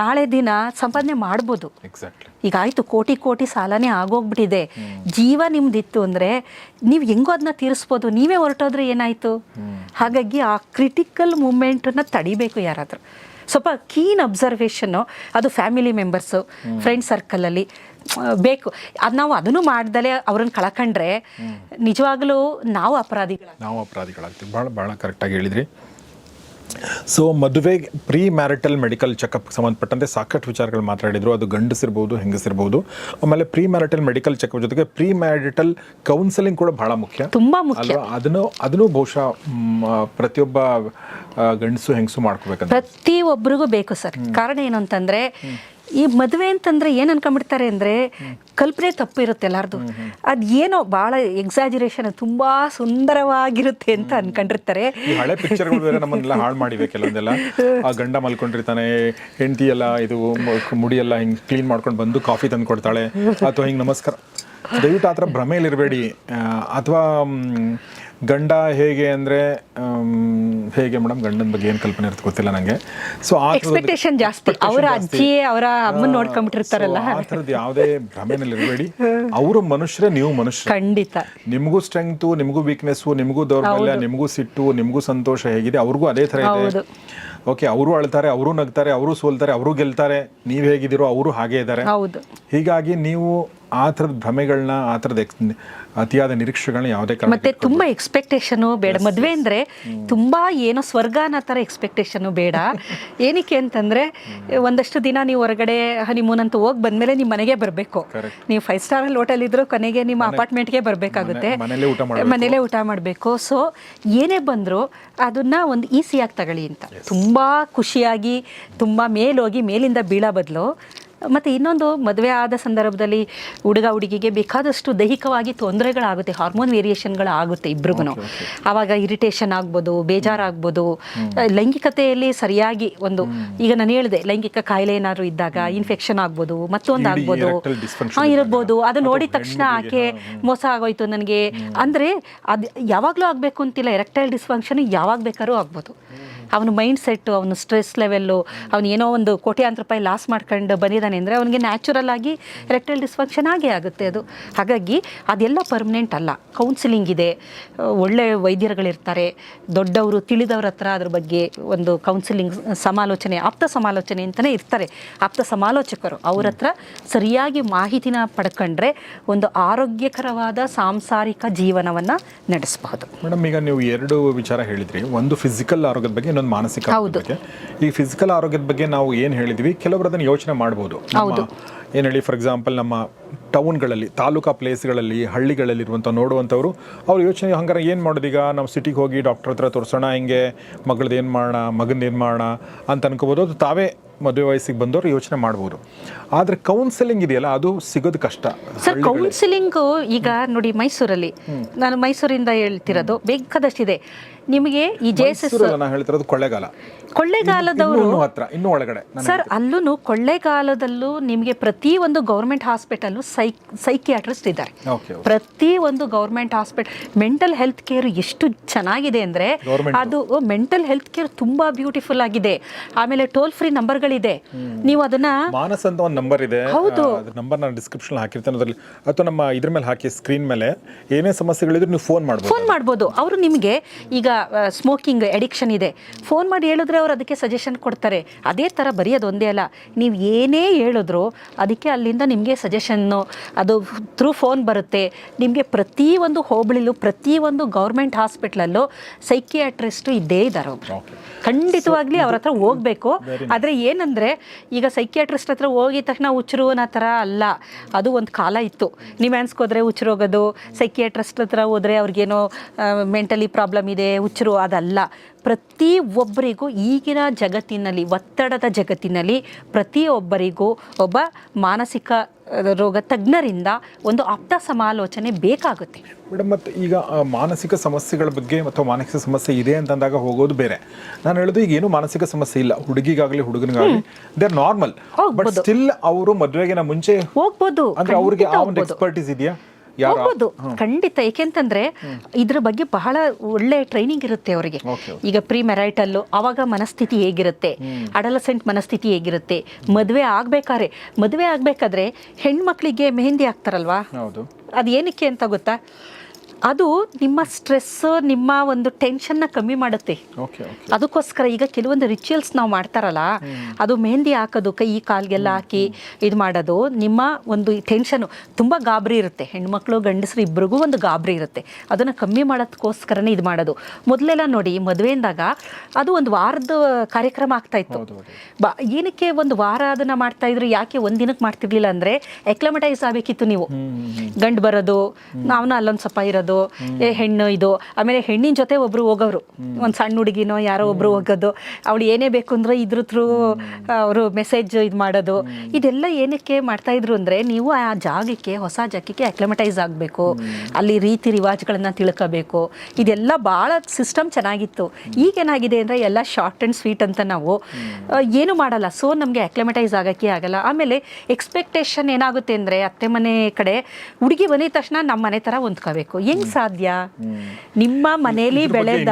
ನಾಳೆ ದಿನ ಸಂಪಾದನೆ ಮಾಡ್ಬೋದು. ಎಕ್ಸಾಕ್ಟ್ಲಿ ಈಗ ಆಯ್ತು ಕೋಟಿ ಕೋಟಿ ಸಾಲನೇ ಆಗೋಗ್ಬಿಟ್ಟಿದೆ. ಜೀವ ನಿಮ್ದಿತ್ತು ಅಂದರೆ ನೀವು ಹೆಂಗೋ ಅದನ್ನ ತೀರಿಸ್ಬೋದು ನೀವೇ ಹೊರಟೋದ್ರೆ ಏನಾಯಿತು? ಹಾಗಾಗಿ ಆ ಕ್ರಿಟಿಕಲ್ ಮೂಮೆಂಟನ್ನು ತಡಿಬೇಕು ಯಾರಾದರೂ. ಸ್ವಲ್ಪ ಕೀನ್ ಅಬ್ಸರ್ವೇಷನ್ನು ಅದು ಫ್ಯಾಮಿಲಿ ಮೆಂಬರ್ಸು ಫ್ರೆಂಡ್ ಸರ್ಕಲಲ್ಲಿ ಬೇಕು. ಅದು ನಾವು ಅದನ್ನು ಮಾಡ್ದಲೇ ಅವ್ರನ್ನ ಕಳ್ಕೊಂಡ್ರೆ ನಿಜವಾಗ್ಲೂ ನಾವು ಅಪರಾಧಿಗಳು ನಾವು ಅಪರಾಧಿಗಳಾಗ್ತೀವಿ. ಭಾಳ ಭಾಳ ಕರೆಕ್ಟಾಗಿ ಹೇಳಿದ್ರಿ. ಸೊ ಮದುವೆ ಪ್ರೀ ಮ್ಯಾರಿಟಲ್ ಮೆಡಿಕಲ್ ಚೆಕಪ್ ಸಂಬಂಧಪಟ್ಟಂತೆ ಸಾಕಷ್ಟು ವಿಚಾರಗಳು ಮಾತಾಡಿದರು. ಅದು ಗಂಡಸಿರ್ಬೋದು ಹೆಂಗಸಿರ್ಬೋದು. ಆಮೇಲೆ ಪ್ರೀ ಮ್ಯಾರಿಟಲ್ ಮೆಡಿಕಲ್ ಚೆಕಪ್ ಜೊತೆಗೆ ಪ್ರೀ ಮ್ಯಾರಿಟಲ್ ಕೌನ್ಸೆಲಿಂಗ್ ಕೂಡ ಬಹಳ ಮುಖ್ಯ. ತುಂಬಾ ಮುಖ್ಯ. ಅದನ್ನು ಅದನ್ನು ಬಹುಶಃ ಪ್ರತಿಯೊಬ್ಬ ಗಂಡಸು ಹೆಂಗಸು ಮಾಡ್ಕೋಬೇಕಂತ. ಪ್ರತಿಯೊಬ್ಬರಿಗೂ ಬೇಕು ಸರ್. ಕಾರಣ ಏನು ಅಂತಂದ್ರೆ ಈ ಮದುವೆ ಅಂತಂದ್ರೆ ಏನ್ ಅನ್ಕೊಂಡ್ಬಿಡ್ತಾರೆ ಅಂದ್ರೆ ಕಲ್ಪನೆ ತಪ್ಪು ಇರುತ್ತೆ ಎಲ್ಲಾರ್ದು ಅದ್ ಏನೋ ಬಹಳ ಎಕ್ಸಾಜಿರೇಷನ್ ತುಂಬಾ ಸುಂದರವಾಗಿರುತ್ತೆ ಅಂತ ಅನ್ಕೊಂಡಿರ್ತಾರೆ. ಹಳೆ ಪಿಕ್ಚರ್ಗಳು ಬೇರೆ ನಮ್ಮನ್ನೆಲ್ಲ ಹಾಳು ಮಾಡಿವೆ ಕೆಲವೊಂದೆಲ್ಲ. ಆ ಗಂಡ ಮಲ್ಕೊಂಡಿರ್ತಾನೆ ಹೆಂಡತಿ ಎಲ್ಲ ಇದು ಮುಡಿ ಎಲ್ಲ ಹಿಂಗೆ ಕ್ಲೀನ್ ಮಾಡ್ಕೊಂಡು ಬಂದು ಕಾಫಿ ತಂದು ಕೊಡ್ತಾಳೆ. ಅಥವಾ ಹಿಂಗೆ ನಮಸ್ಕಾರ. ದಯವಿಟ್ಟು ಆ ಥರ ಭ್ರಮೆಯಲ್ಲಿರಬೇಡಿ. ಅಥವಾ ಗಂಡ ಹೇಗೆ ಅಂದರೆ ಹೇಗೆ ಮೇಡಮ್ ಗಂಡನ ಬಗ್ಗೆ ಏನು ಕಲ್ಪನೆ ಇರುತ್ತೆ ಗೊತ್ತಿಲ್ಲ ನನಗೆ ಸೊ ಆ ಎಕ್ಸ್ಪೆಕ್ಟೇಷನ್ ಜಾಸ್ತಿ. ಅವರ. ಅಜ್ಜಿಯೇ ಅವರ ಅಮ್ಮನ ನೋಡ್ಕೊಂಡ್ಬಿಟ್ಟಿರ್ತಾರಲ್ಲ. ಆ ಥರದ್ದು ಯಾವುದೇ ಭ್ರಮೆನಲ್ಲಿ ಇರಬೇಡಿ. ಅವರು ಮನುಷ್ಯರೇ ನೀವು ಮನುಷ್ಯ ಖಂಡಿತ. ನಿಮಗೂ ಸ್ಟ್ರೆಂಗ್ತು ನಿಮಗೂ ವೀಕ್ನೆಸ್ಸು ನಿಮಗೂ ದೌರ್ಬಲ್ಯ ನಿಮಗೂ ಸಿಟ್ಟು ನಿಮಗೂ ಸಂತೋಷ ಹೇಗಿದೆ ಅವ್ರಿಗೂ ಅದೇ ಥರ ಇದೆ. ಓಕೆ ಅವರು ಅಳ್ತಾರೆ ಅವರು ನಗ್ತಾರೆ ಅವರು ಸೋಲ್ತಾರೆ ಅವರು ಗೆಲ್ತಾರೆ. ನೀವು ಹೇಗಿದ್ದೀರೋ ಅವರು ಹಾಗೇ ಇದ್ದಾರೆ. ಹೌದು. ಹೀಗಾಗಿ ನೀವು ಆ ಥರದ ಭ್ರಮೆಗಳನ್ನ ಆ ಥರದ ಅತಿಯಾದ ನಿರೀಕ್ಷೆಗಳನ್ನ ಯಾವುದೇ ಕಾರಣ ಮತ್ತೆ ತುಂಬಾ ಎಕ್ಸ್ಪೆಕ್ಟೇಷನು ಬೇಡ. ಮದುವೆ ಅಂದ್ರೆ ತುಂಬಾ ಏನೋ ಸ್ವರ್ಗ ಅನ್ನೋ ಥರ ಎಕ್ಸ್ಪೆಕ್ಟೇಷನು ಬೇಡ. ಏನಕ್ಕೆ ಅಂತಂದ್ರೆ ಒಂದಷ್ಟು ದಿನ ನೀವು ಹೊರಗಡೆ ಹನಿಮೂನ್ ಅಂತ ಹೋಗಿ ಬಂದ್ಮೇಲೆ ನಿಮ್ಮ ಮನೆಗೆ ಬರಬೇಕು. ನೀವು ಫೈವ್ ಸ್ಟಾರ್ ಅಲ್ಲಿ ಹೋಟೆಲ್ ಇದ್ರೂ ಕೊನೆಗೆ ನಿಮ್ಮ ಅಪಾರ್ಟ್ಮೆಂಟ್ಗೆ ಬರಬೇಕಾಗುತ್ತೆ. ಮನೇಲೆ ಊಟ ಮಾಡ್ಬೇಕು. ಮಾಡಬೇಕು. ಸೊ ಏನೇ ಬಂದರೂ ಅದನ್ನ ಒಂದು ಈಸಿಯಾಗಿ ತಗೊಳ್ಳಿ ಅಂತ. ತುಂಬಾ ಖುಷಿಯಾಗಿ ತುಂಬಾ ಮೇಲೋಗಿ ಮೇಲಿಂದ ಬೀಳೋ ಬದಲು ಮತ್ತು ಇನ್ನೊಂದು ಮದುವೆ ಆದ ಸಂದರ್ಭದಲ್ಲಿ ಹುಡುಗ ಹುಡುಗಿಗೆ ಬೇಕಾದಷ್ಟು ದೈಹಿಕವಾಗಿ ತೊಂದರೆಗಳಾಗುತ್ತೆ ಹಾರ್ಮೋನ್ ವೇರಿಯೇಷನ್ಗಳಾಗುತ್ತೆ ಇಬ್ರಿಗೂ ಆವಾಗ ಇರಿಟೇಷನ್ ಆಗ್ಬೋದು ಬೇಜಾರಾಗ್ಬೋದು ಲೈಂಗಿಕತೆಯಲ್ಲಿ ಸರಿಯಾಗಿ ಒಂದು ಈಗ ನಾನು ಹೇಳಿದೆ ಲೈಂಗಿಕ ಕಾಯಿಲೆ ಏನಾದ್ರು ಇದ್ದಾಗ ಇನ್ಫೆಕ್ಷನ್ ಆಗ್ಬೋದು ಮತ್ತೊಂದು ಆಗ್ಬೋದು. ಹಾಂ ಇರ್ಬೋದು. ಅದು ನೋಡಿದ ತಕ್ಷಣ ಆಕೆ ಮೋಸ ಆಗೋಯ್ತು ನನಗೆ. ಅಂದರೆ ಅದು ಯಾವಾಗಲೂ ಆಗಬೇಕು ಅಂತಿಲ್ಲ ಎರೆಕ್ಟೈಲ್ ಡಿಸ್ಫಂಕ್ಷನ್ ಯಾವಾಗ ಬೇಕಾದ್ರೂ ಆಗ್ಬೋದು. ಅವನ ಮೈಂಡ್ ಸೆಟ್ಟು ಅವನ ಸ್ಟ್ರೆಸ್ ಲೆವೆಲ್ಲು ಅವನು ಏನೋ ಒಂದು ಕೋಟ್ಯಾಂತರ ರೂಪಾಯಿ ಲಾಸ್ ಮಾಡ್ಕೊಂಡು ಬಂದಿದ್ದಾನೆ ಅಂದರೆ ಅವನಿಗೆ ನ್ಯಾಚುರಲ್ ಆಗಿ ಎರೆಕ್ಟೈಲ್ ಡಿಸ್ಫಂಕ್ಷನ್ ಆಗೇ ಆಗುತ್ತೆ ಅದು. ಹಾಗಾಗಿ ಅದೆಲ್ಲ ಪರ್ಮನೆಂಟ್ ಅಲ್ಲ. ಕೌನ್ಸಿಲಿಂಗ್ ಇದೆ. ಒಳ್ಳೆ ವೈದ್ಯರುಗಳಿರ್ತಾರೆ. ದೊಡ್ಡವರು, ತಿಳಿದವ್ರ ಹತ್ರ ಅದ್ರ ಬಗ್ಗೆ ಒಂದು ಕೌನ್ಸಿಲಿಂಗ್ ಸಮಾಲೋಚನೆ, ಆಪ್ತ ಸಮಾಲೋಚನೆ ಅಂತಲೇ ಇರ್ತಾರೆ. ಆಪ್ತ ಸಮಾಲೋಚಕರು ಅವ್ರ ಹತ್ರ ಸರಿಯಾಗಿ ಮಾಹಿತಿನ ಪಡ್ಕೊಂಡ್ರೆ ಒಂದು ಆರೋಗ್ಯಕರವಾದ ಸಾಂಸಾರಿಕ ಜೀವನವನ್ನು ನಡೆಸಬಹುದು. ಮೇಡಮ್, ಈಗ ನೀವು ಎರಡು ವಿಚಾರ ಹೇಳಿದ್ರಿ. ಒಂದು ಫಿಸಿಕಲ್ ಆರೋಗ್ಯದ ಬಗ್ಗೆ ಮಾನಸಿಕ ಆರೋಗ್ಯದ ಬಗ್ಗೆ. ಈ ಫಿಸಿಕಲ್ ಆರೋಗ್ಯದ ಬಗ್ಗೆ ನಾವು ಏನು ಹೇಳಿದ್ವಿ? ಕೆಲವರು ಅದನ್ನು ಯೋಚನೆ ಮಾಡ್ಬೋದು. ಏನು ಹೇಳಿ ಫಾರ್ ಎಕ್ಸಾಂಪಲ್ ನಮ್ಮ ಟೌನ್ಗಳಲ್ಲಿ ತಾಲೂಕಾ ಪ್ಲೇಸ್ಗಳಲ್ಲಿ ಹಳ್ಳಿಗಳಲ್ಲಿರುವಂಥ ನೋಡುವಂಥವ್ರು ಅವ್ರು ಯೋಚನೆ ಹಂಗಾರೆ ಏನು ಮಾಡೋದು ಈಗ? ನಾವು ಸಿಟಿಗೆ ಹೋಗಿ ಡಾಕ್ಟರ್ ಹತ್ರ ತೋರಿಸೋಣ ಹಿಂಗೆ? ಮಗಳದ್ದು ಏನು ಮಾಡೋಣ? ಮಗನ ಏನು ಮಾಡೋಣ? ಅಂತ ಅನ್ಕೋಬೋದು. ಅದು ತಾವೇ ಮದುವೆ ವಯಸ್ಸಿಗೆ ಬಂದವರು ಯೋಚನೆ ಮಾಡ್ಬೋದು. ಆದರೆ ಕೌನ್ಸಿಲಿಂಗ್ ಇದೆಯಲ್ಲ ಅದು ಸಿಗೋದು ಕಷ್ಟ. ಸರ್ ಕೌನ್ಸಿಲಿಂಗು ಈಗ ನೋಡಿ ಮೈಸೂರಲ್ಲಿ ನಾನು ಮೈಸೂರಿಂದ ಹೇಳ್ತಿರೋದು ಬೇಕಾದಷ್ಟಿದೆ. ನಿಮಗೆ ಈ ಜೆ ಎಸ್ ಎಸ್ ನಾನು ಹೇಳ್ತಿರೋದು ಕೊಳ್ಳೇಗಾಲ. ಕೊಳ್ಳೇಗಾಲದವರು ಹತ್ರ ಇನ್ನೂ ಒಳಗಡೆ ಸರ್ ಅಲ್ಲೂ ಕೊಳ್ಳೇಗಾಲದಲ್ಲೂ ನಿಮಗೆ ಪ್ರತಿ ಒಂದು ಗೌರ್ಮೆಂಟ್ ಹಾಸ್ಪಿಟಲ್ ಸೈಕ್ ಸೈಕಿಯಾಟ್ರಿಸ್ಟ್ ಇದ್ದಾರೆ. ಪ್ರತಿ ಒಂದು government hospital mental health care ಎಷ್ಟು ಚೆನ್ನಾಗಿದೆ ಅಂದ್ರೆ ಅದು ಮೆಂಟಲ್ ಹೆಲ್ತ್ ಕೇರ್ ತುಂಬಾ ಬ್ಯೂಟಿಫುಲ್ ಆಗಿದೆ. ಆಮೇಲೆ ಟೋಲ್ ಫ್ರೀ ನಂಬರ್ಗಳಿದೆ ನೀವು ಅದನ್ನ ಮಾನಸ್ ಅಂತ ಒಂದು ನಂಬರ್ ಇದೆ. ಹೌದು. ನಂಬರ್ ನಾನು ಡಿಸ್ಕ್ರಿಪ್ಷನ್ ಹಾಕಿರ್ತೇನೆ ಅದರಲ್ಲಿ. ಅಥವಾ ನಮ್ಮ ಇದ್ರ ಮೇಲೆ ಹಾಕಿ ಸ್ಕ್ರೀನ್ ಮೇಲೆ. ಏನೇ ಸಮಸ್ಯೆಗಳಿದ್ರು ನೀವು ಫೋನ್ ಮಾಡ್ಬೋದು. ಫೋನ್ ಮಾಡ್ಬೋದು. ಅವರು ನಿಮಗೆ ಈಗ ಸ್ಮೋಕಿಂಗ್ ಅಡಿಕ್ಷನ್ ಇದೆ. ಫೋನ್ ಮಾಡಿ ಹೇಳಿದ್ರೆ ಅವ್ರು ಅದಕ್ಕೆ ಸಜೆಷನ್ ಕೊಡ್ತಾರೆ. ಅದೇ ಥರ ಬರೆಯೋದು ಒಂದೇ ಅಲ್ಲ. ನೀವು ಏನೇ ಹೇಳಿದ್ರು ಅದಕ್ಕೆ ಅಲ್ಲಿಂದ ನಿಮಗೆ ಸಜೆಷನ್ನು ಅದು ಥ್ರೂ ಫೋನ್ ಬರುತ್ತೆ. ನಿಮಗೆ ಪ್ರತಿಯೊಂದು ಹೋಬಳಿಲು ಪ್ರತಿಯೊಂದು ಗೌರ್ಮೆಂಟ್ ಹಾಸ್ಪಿಟ್ಲಲ್ಲೂ ಸೈಕಿಯಾಟ್ರಿಸ್ಟು ಇದ್ದೇ ಇದ್ದಾರೆ ಒಬ್ರು. ಖಂಡಿತವಾಗ್ಲಿ ಅವ್ರ ಹತ್ರ ಹೋಗಬೇಕು. ಆದರೆ ಏನಂದರೆ ಈಗ ಸೈಕಿಯಾಟ್ರಿಸ್ಟ್ ಹತ್ರ ಹೋಗಿದ ತಕ್ಷಣ ಹುಚ್ಚರು ಅನ್ನೋ ಥರ ಅಲ್ಲ. ಅದು ಒಂದು ಕಾಲ ಇತ್ತು. ನಿಮ್ಯಾನ್ಸ್ಗೆ ಅನ್ಸ್ಕೋದ್ರೆ ಹೋಗೋದು ಸೈಕಿಯಾಟ್ರಿಸ್ಟ್ ಹತ್ರ ಹೋದರೆ ಅವ್ರಿಗೇನೋ ಮೆಂಟಲಿ ಪ್ರಾಬ್ಲಮ್ ಇದೆ ಹುಚ್ಚರು ಅದಲ್ಲ. ಪ್ರತಿ ಒಬ್ಬರಿಗೂ ಈಗಿನ ಜಗತ್ತಿನಲ್ಲಿ ಒತ್ತಡದ ಜಗತ್ತಿನಲ್ಲಿ ಪ್ರತಿಯೊಬ್ಬರಿಗೂ ಒಬ್ಬ ಮಾನಸಿಕ ರೋಗ ತಜ್ಞರಿಂದ ಒಂದು ಆಪ್ತ ಸಮಾಲೋಚನೆ ಬೇಕಾಗುತ್ತೆ. ಮೇಡಮ್ ಮತ್ತು ಈಗ ಮಾನಸಿಕ ಸಮಸ್ಯೆಗಳ ಬಗ್ಗೆ ಅಥವಾ ಮಾನಸಿಕ ಸಮಸ್ಯೆ ಇದೆ ಅಂತಂದಾಗ ಹೋಗೋದು ಬೇರೆ. ನಾನು ಹೇಳೋದು ಈಗ ಏನು ಮಾನಸಿಕ ಸಮಸ್ಯೆ ಇಲ್ಲ. ಹುಡುಗಿಗಾಗಲಿ ಹುಡುಗನಿಗಾಗಲಿ they are normal but. Still ಅವರು ಮದುವೆಗಿನ ಮುಂಚೆ ಹೋಗ್ಬೋದು. ಅಂದ್ರೆ ಅವ್ರಿಗೆ ಆ ಒಂದು. ಎಕ್ಸ್ಪರ್ಟೀಸ್ ಇದೆಯಾ? ಹೋಗ್ಬೋದು. ಖಂಡಿತ. ಏಕೆಂತಂದ್ರೆ ಇದ್ರ ಬಗ್ಗೆ ಬಹಳ ಒಳ್ಳೆ ಟ್ರೈನಿಂಗ್ ಇರುತ್ತೆ ಅವರಿಗೆ. ಈಗ ಪ್ರೀ ಮೆರೈಟಲ್ಲು ಅವಾಗ ಮನಸ್ಥಿತಿ ಹೇಗಿರುತ್ತೆ? ಅಡಲಸೆಂಟ್ ಮನಸ್ಥಿತಿ ಹೇಗಿರುತ್ತೆ? ಮದುವೆ ಆಗ್ಬೇಕಾದ್ರೆ ಮದುವೆ ಆಗ್ಬೇಕಾದ್ರೆ ಹೆಣ್ಮಕ್ಳಿಗೆ ಮೆಹಂದಿ ಆಗ್ತಾರಲ್ವಾ ಹೌದು. ಅದು ಏನಕ್ಕೆ ಅಂತ ಗೊತ್ತಾ? ಅದು ನಿಮ್ಮ ಸ್ಟ್ರೆಸ್ ನಿಮ್ಮ ಒಂದು ಟೆನ್ಷನ್ನ ಕಮ್ಮಿ ಮಾಡುತ್ತೆ. ಅದಕ್ಕೋಸ್ಕರ ಈಗ ಕೆಲವೊಂದು ರಿಚುವಲ್ಸ್ ನಾವು ಮಾಡ್ತಾರಲ್ಲ ಅದು ಮೆಹಂದಿ ಹಾಕೋದು ಕೈ ಕಾಲ್ಗೆಲ್ಲ ಹಾಕಿ ಇದು ಮಾಡೋದು ನಿಮ್ಮ ಒಂದು ಟೆನ್ಷನು ತುಂಬ ಗಾಬರಿ ಇರುತ್ತೆ. ಹೆಣ್ಮಕ್ಳು ಗಂಡಸರು ಇಬ್ಬರಿಗೂ ಒಂದು ಗಾಬರಿ ಇರುತ್ತೆ. ಅದನ್ನು ಕಮ್ಮಿ ಮಾಡೋದಕ್ಕೋಸ್ಕರನೇ ಇದು ಮಾಡೋದು. ಮೊದಲೆಲ್ಲ ನೋಡಿ ಮದುವೆಯಿಂದಾಗ ಅದು ಒಂದು ವಾರದ ಕಾರ್ಯಕ್ರಮ ಆಗ್ತಾ ಇತ್ತು. ಬಾ ಏನಕ್ಕೆ ಒಂದು ವಾರ ಅದನ್ನ ಮಾಡ್ತಾ ಇದ್ರು ಯಾಕೆ ಒಂದಿನಕ್ಕೆ ದಿನಕ್ಕೆ ಮಾಡ್ತಿರ್ಲಿಲ್ಲ ಅಂದ್ರೆ ಎಕ್ಲಮಟೈಸ್ ಆಗಬೇಕಿತ್ತು ನೀವು. ಗಂಡು ಬರೋದು ನಾವನ್ನ ಅಲ್ಲೊಂದು ಸ್ವಲ್ಪ ಇರೋದು ಏ ಹೆಣ್ಣು ಇದು. ಆಮೇಲೆ ಹೆಣ್ಣಿನ ಜೊತೆ ಒಬ್ರು ಹೋಗೋರು ಒಂದ್ ಸಣ್ಣ ಹುಡುಗಿನೋ ಯಾರೋ ಒಬ್ರು ಹೋಗೋದು. ಅವಳು ಏನೇ ಬೇಕು ಅಂದ್ರೆ ಇದ್ರ ಥ್ರೂ ಅವರು ಮೆಸೇಜ್ ಇದು ಮಾಡೋದು. ಇದೆಲ್ಲ ಏನಕ್ಕೆ ಮಾಡ್ತಾ ಇದ್ರು ಅಂದ್ರೆ ನೀವು ಆ ಜಾಗಕ್ಕೆ ಹೊಸ ಜಾಗಕ್ಕೆ ಅಕ್ಲಮಟೈಸ್ ಆಗಬೇಕು. ಅಲ್ಲಿ ರೀತಿ ರಿವಾಜ್ಗಳನ್ನ ತಿಳ್ಕೋಬೇಕು. ಇದೆಲ್ಲ ಭಾಳ ಸಿಸ್ಟಮ್ ಚೆನ್ನಾಗಿತ್ತು. ಈಗೇನಾಗಿದೆ ಅಂದ್ರೆ ಎಲ್ಲ ಶಾರ್ಟ್ ಅಂಡ್ ಸ್ವೀಟ್ ಅಂತ ನಾವು ಏನು ಮಾಡಲ್ಲ. ಸೊ ನಮಗೆ ಅಕ್ಲಮಟೈಸ್ ಆಗಕ್ಕೆ ಆಗಲ್ಲ. ಆಮೇಲೆ ಎಕ್ಸ್ಪೆಕ್ಟೇಷನ್ ಏನಾಗುತ್ತೆ ಅಂದ್ರೆ ಅತ್ತೆ ಮನೆ ಕಡೆ ಹುಡುಗಿ ಬಂದಿದ ತಕ್ಷಣ ನಮ್ಮ ಮನೆ ತರ ಹೊಂದ್ಕೋಬೇಕು. ಹೆಂಗ್ ಸಾಧ್ಯ. ನಿಮ್ಮ ಬಗ್ಗೆ ಬೆಳೆದ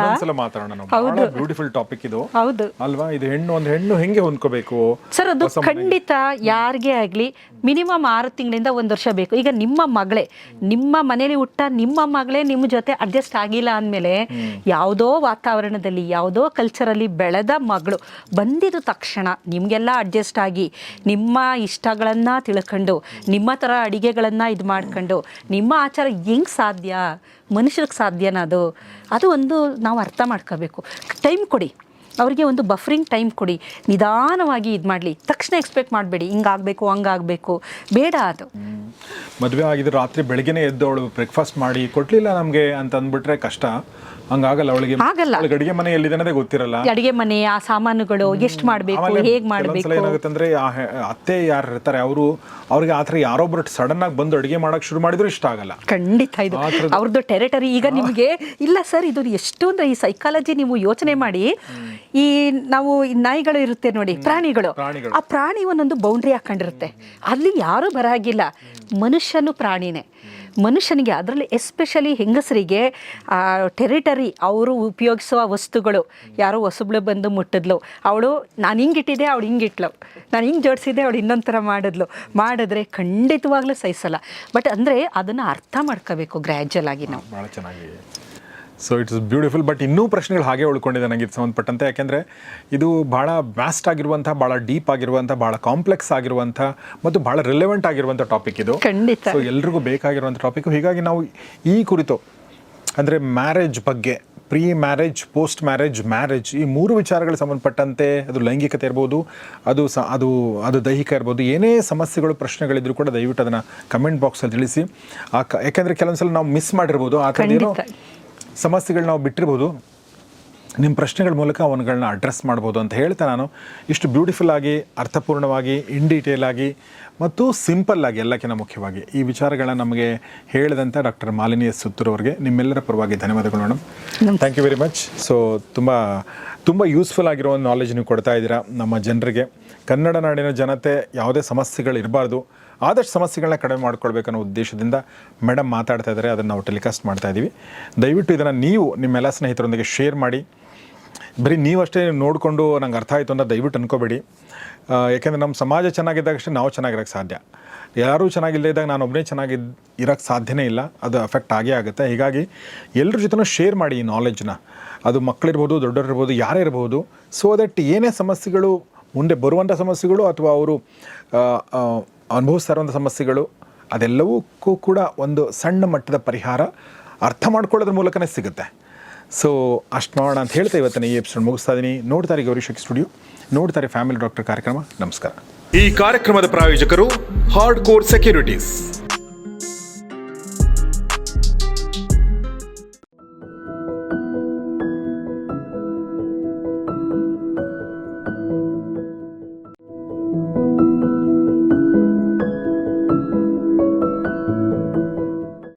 ಬಹಳ ಬ್ಯೂಟಿಫುಲ್ ಟಾಪಿಕ್ ಇದು. ಹೌದು. ಅಲ್ವಾ? ಇದು ಹೆಣ್ಣು ಒಂದು ಹೆಣ್ಣು ಹೆಂಗೆ ಹೊಂದ್ಕೋಬೇಕು? ಸರ್ ಅದು ಖಂಡಿತ ಯಾರಿಗೆ ಆಗ್ಲಿ ಮಿನಿಮಮ್ ಆರು ತಿಂಗಳಿಂದ ಒಂದು ವರ್ಷ ಬೇಕು. ಈಗ ನಿಮ್ಮ ಮಗಳೇ ನಿಮ್ಮ ಮನೇಲಿ ಹುಟ್ಟ ನಿಮ್ಮ ಮಗಳೇ ನಿಮ್ಮ ಜೊತೆ ಅಡ್ಜಸ್ಟ್ ಆಗಿಲ್ಲ ಅಂದಮೇಲೆ ಯಾವುದೋ ವಾತಾವರಣದಲ್ಲಿ ಯಾವುದೋ ಕಲ್ಚರಲ್ಲಿ ಬೆಳೆದ ಮಗಳು ಬಂದಿದ ತಕ್ಷಣ ನಿಮಗೆಲ್ಲ ಅಡ್ಜಸ್ಟ್ ಆಗಿ ನಿಮ್ಮ ಇಷ್ಟಗಳನ್ನು ತಿಳ್ಕೊಂಡು ನಿಮ್ಮ ಥರ ಅಡಿಗೆಗಳನ್ನು ಇದು ಮಾಡ್ಕೊಂಡು ನಿಮ್ಮ ಆಚಾರ ಹೆಂಗೆ ಸಾಧ್ಯ? ಮನುಷ್ಯರಿಗೆ ಸಾಧ್ಯನಾ ಅದು? ಅದು ಒಂದು ನಾವು ಅರ್ಥ ಮಾಡ್ಕೋಬೇಕು. ಟೈಮ್ ಕೊಡಿ. ಅವರಿಗೆ ಒಂದು ಬಫರಿಂಗ್ ಟೈಮ್ ಕೊಡಿ. ನಿಧಾನವಾಗಿ ಇದು ಮಾಡಲಿ. ತಕ್ಷಣ ಎಕ್ಸ್ಪೆಕ್ಟ್ ಮಾಡಬೇಡಿ. ಹಿಂಗಾಗಬೇಕು ಹಂಗಾಗಬೇಕು ಬೇಡ ಅದು. ಮದುವೆ ಆಗಿದ್ರೆ ರಾತ್ರಿ ಬೆಳಗ್ಗೆನೆ ಎದ್ದವಳು ಬ್ರೇಕ್ಫಾಸ್ಟ್ ಮಾಡಿ ಕೊಟ್ಟಲಿಲ್ಲ ನಮಗೆ ಅಂತ ಅಂದ್ಬಿಟ್ರೆ ಕಷ್ಟ. ಹಂಗಾಗಲ್ಲ ಅವಳಿಗೆ ಆಗಲ್ಲ. ಅವಳಿಗೆ ಅಡಿಗೆ ಮನೆ ಎಲ್ಲಿದೆ ಗೊತ್ತಿರಲ್ಲ. ಅಡಿಗೆ ಮನೆ ಆ ಸಾಮಾನುಗಳು ಎಷ್ಟು ಮಾಡಬೇಕು ಹೇಗ್ ಮಾಡ್ಬೇಕು? ಕೆಲವೊಂದ್ಸಲ ಮಾಡಬೇಕು ಏನಾಗುತ್ತೆ ಅಂದ್ರೆ ಆ ಹೆ- ಅತ್ತೆ ಯಾರು ಇರ್ತಾರೆ ಅವರು ಅವ್ರಿಗೆ ಆತರ ಥರ ಯಾರೊಬ್ರು ಸಡನ್ ಆಗಿ ಬಂದು ಅಡಿಗೆ ಮಾಡಕ್ ಶುರು ಮಾಡಿದ್ರು ಇಷ್ಟ ಆಗಲ್ಲ. ಖಂಡಿತ ಇದು. ಅವ್ರದ್ದು ಟೆರಿಟರಿ ಈಗ ನಿಮಗೆ ಇಲ್ಲ ಸರ್ ಇದು ಎಷ್ಟು ಅಂದ್ರೆ ಈ ಸೈಕಾಲಜಿ ನೀವು ಯೋಚನೆ ಮಾಡಿ ಈ ನಾವು ಈ ನಾಯಿಗಳು ಇರುತ್ತೆ ನೋಡಿ ಪ್ರಾಣಿಗಳು. ಪ್ರಾಣಿಗಳು. ಆ ಪ್ರಾಣಿ ಒಂದೊಂದು ಬೌಂಡ್ರಿ ಹಾಕೊಂಡಿರುತ್ತೆ. ಅಲ್ಲಿ ಯಾರೂ ಬರಾಗಿಲ್ಲ. ಮನುಷ್ಯನು ಪ್ರಾಣಿನೇ. ಮನುಷ್ಯನಿಗೆ, ಅದರಲ್ಲಿ ಎಸ್ಪೆಷಲಿ ಹೆಂಗಸರಿಗೆ ಟೆರಿಟರಿ ಅವರು ಉಪಯೋಗಿಸುವ ವಸ್ತುಗಳು. ಯಾರೋ ಹೊಸಬ್ಳು ಬಂದು ಮುಟ್ಟಿದ್ಲು. ಅವಳು, ನಾನು ಹಿಂಗಿಟ್ಟಿದ್ದೆ, ಅವಳು ಹಿಂಗಿಟ್ಲು. ನಾನು ಹಿಂಗೆ ಜೋಡಿಸಿದ್ದೆ, ಅವಳು ಇನ್ನೊಂದು ಥರ ಮಾಡಿದ್ಲು. ಮಾಡಿದ್ರೆ ಖಂಡಿತವಾಗ್ಲೂ ಸಹಿಸಲ್ಲ. ಬಟ್ ಅಂದರೆ ಅದನ್ನು ಅರ್ಥ ಮಾಡ್ಕೋಬೇಕು ಗ್ರ್ಯಾಜುವಲ್ ಆಗಿ ನಾವು. ಭಾಳ ಚೆನ್ನಾಗಿ ಸೊ ಇಟ್ಸ್ ಬ್ಯೂಟಿಫುಲ್ ಬಟ್ ಇನ್ನೂ ಪ್ರಶ್ನೆಗಳು ಹಾಗೆ ಉಳ್ಕೊಂಡಿದೆ ನನಗೆ ಇದು ಸಂಬಂಧಪಟ್ಟಂತೆ ಯಾಕೆಂದರೆ ಇದು ಭಾಳ ವ್ಯಾಸ್ಟ್ ಆಗಿರುವಂಥ ಭಾಳ ಡೀಪ್ ಆಗಿರುವಂಥ ಭಾಳ ಕಾಂಪ್ಲೆಕ್ಸ್ ಆಗಿರುವಂಥ ಮತ್ತು ಭಾಳ ರಿಲೆವೆಂಟ್ ಆಗಿರುವಂಥ ಟಾಪಿಕ್ ಇದು ಖಂಡಿತ. ಸೊ ಎಲ್ರಿಗೂ ಬೇಕಾಗಿರುವಂಥ ಟಾಪಿಕ್ ಹೀಗಾಗಿ ನಾವು ಈ ಕುರಿತು ಅಂದರೆ ಮ್ಯಾರೇಜ್ ಬಗ್ಗೆ pre marriage post marriage marriage ಈ ಮೂರು ವಿಚಾರಗಳಿಗೆ ಸಂಬಂಧಪಟ್ಟಂತೆ ಅದು ಲೈಂಗಿಕತೆ ಇರ್ಬೋದು ಅದು ಸ ಅದು ಅದು ದೈಹಿಕ ಇರ್ಬೋದು ಏನೇ ಸಮಸ್ಯೆಗಳು ಪ್ರಶ್ನೆಗಳಿದ್ರು ಕೂಡ ದಯವಿಟ್ಟು ಅದನ್ನು ಕಮೆಂಟ್ ಬಾಕ್ಸಲ್ಲಿ ತಿಳಿಸಿ ಆ ಯಾಕೆಂದರೆ ಕೆಲವೊಂದ್ಸಲ ನಾವು ಮಿಸ್ ಮಾಡಿರ್ಬೋದು ಆ ಥರದ್ದೇನೋ. ಸಮಸ್ಯೆಗಳು ನಾವು ಬಿಟ್ಟಿರ್ಬೋದು. ನಿಮ್ಮ ಪ್ರಶ್ನೆಗಳ ಮೂಲಕ ಅವನುಗಳನ್ನ ಅಡ್ರೆಸ್ ಮಾಡ್ಬೋದು ಅಂತ ಹೇಳ್ತಾ ನಾನು. ಇಷ್ಟು ಬ್ಯೂಟಿಫುಲ್ ಆಗಿ ಅರ್ಥಪೂರ್ಣವಾಗಿ ಇನ್ ಡೀಟೇಲ್ ಆಗಿ ಮತ್ತು ಸಿಂಪಲ್ ಆಗಿ ಎಲ್ಲಕ್ಕಿಂತ ಮುಖ್ಯವಾಗಿ ಈ ವಿಚಾರಗಳನ್ನ ನಮಗೆ ಹೇಳಿದಂಥ ಡಾಕ್ಟರ್ ಮಾಲಿನಿ ಎಸ್ ಸುತ್ತೂರವ್ರಿಗೆ ನಿಮ್ಮೆಲ್ಲರ ಪರವಾಗಿ ಧನ್ಯವಾದಗಳು madam thank you very much so ತುಂಬ ತುಂಬ ಯೂಸ್ಫುಲ್ ಆಗಿರೋ ಒಂದು ನಾಲೆಜ್ ನೀವು ಕೊಡ್ತಾ ಇದ್ದೀರಾ ನಮ್ಮ ಜನರಿಗೆ. ಕನ್ನಡ ನಾಡಿನ ಜನತೆ ಯಾವುದೇ ಸಮಸ್ಯೆಗಳು ಇರಬಾರ್ದು. ಆದಷ್ಟು ಸಮಸ್ಯೆಗಳನ್ನ ಕಡಿಮೆ ಮಾಡ್ಕೊಳ್ಬೇಕನ್ನೋ ಉದ್ದೇಶದಿಂದ ಮೇಡಮ್ ಮಾತಾಡ್ತಾ ಇದ್ದಾರೆ, ಅದನ್ನು ನಾವು ಟೆಲಿಕಾಸ್ಟ್ ಮಾಡ್ತಾ ಇದ್ದೀವಿ ದಯವಿಟ್ಟು ಇದನ್ನು ನೀವು ನಿಮ್ಮೆಲ್ಲ ಸ್ನೇಹಿತರೊಂದಿಗೆ ಶೇರ್ ಮಾಡಿ. ಬರೀ ನೀವಷ್ಟೇ ನೋಡಿಕೊಂಡು ನಂಗೆ ಅರ್ಥ ಆಯಿತು ಅಂತ ದಯವಿಟ್ಟು ಅನ್ಕೋಬೇಡಿ. ಯಾಕೆಂದರೆ ನಮ್ಮ ಸಮಾಜ ಚೆನ್ನಾಗಿದ್ದಾಗ ಅಷ್ಟೇ ನಾವು ಚೆನ್ನಾಗಿರೋಕ್ಕೆ ಸಾಧ್ಯ. ಯಾರೂ ಚೆನ್ನಾಗಿಲ್ಲದೆ ಇದ್ದಾಗ ನಾನು ಒಬ್ಬನೇ ಚೆನ್ನಾಗಿ ಇರೋಕ್ಕೆ ಸಾಧ್ಯನೇ ಇಲ್ಲ. ಅದು ಅಫೆಕ್ಟ್ ಆಗೇ ಆಗುತ್ತೆ. ಹೀಗಾಗಿ ಎಲ್ಲರ ಜೊತೆನೂ ಶೇರ್ ಮಾಡಿ ಈ ನಾಲೆಜ್ನ ಅದು ಮಕ್ಕಳಿರ್ಬೋದು ದೊಡ್ಡವರಿರ್ಬೋದು ಯಾರೇ ಇರ್ಬೋದು. ಸೊ ದಟ್ ಏನೇ ಸಮಸ್ಯೆಗಳು ಮುಂದೆ ಬರುವಂಥ ಸಮಸ್ಯೆಗಳು ಅಥವಾ ಅವರು ಅನುಭವಿಸ್ತಾ ಸಮಸ್ಯೆಗಳು, ಅದೆಲ್ಲವಕ್ಕೂ ಕೂಡ ಒಂದು ಸಣ್ಣ ಮಟ್ಟದ ಪರಿಹಾರ ಅರ್ಥ ಮಾಡ್ಕೊಳ್ಳೋದ್ರ ಮೂಲಕನೇ ಸಿಗುತ್ತೆ. ಸೊ ಅಷ್ಟು ಮಾಡೋಣ ಅಂತ ಹೇಳ್ತಾ ಇವತ್ತಿನ ಈ ಎಪಿಸೋಡ್ ಮುಗಿಸ್ತಾ ಇದ್ದೀನಿ ನೋಡ್ತಾರೆ ಗೌರಿ ಶಕ್ತಿ ಸ್ಟುಡಿಯೋ ನೋಡ್ತಾರೆ ಫ್ಯಾಮಿಲಿ ಡಾಕ್ಟರ್ ಕಾರ್ಯಕ್ರಮ. ನಮಸ್ಕಾರ. ಈ ಕಾರ್ಯಕ್ರಮದ ಪ್ರಾಯೋಜಕರು ಹಾರ್ಡ್ ಕೋರ್ ಸೆಕ್ಯೂರಿಟೀಸ್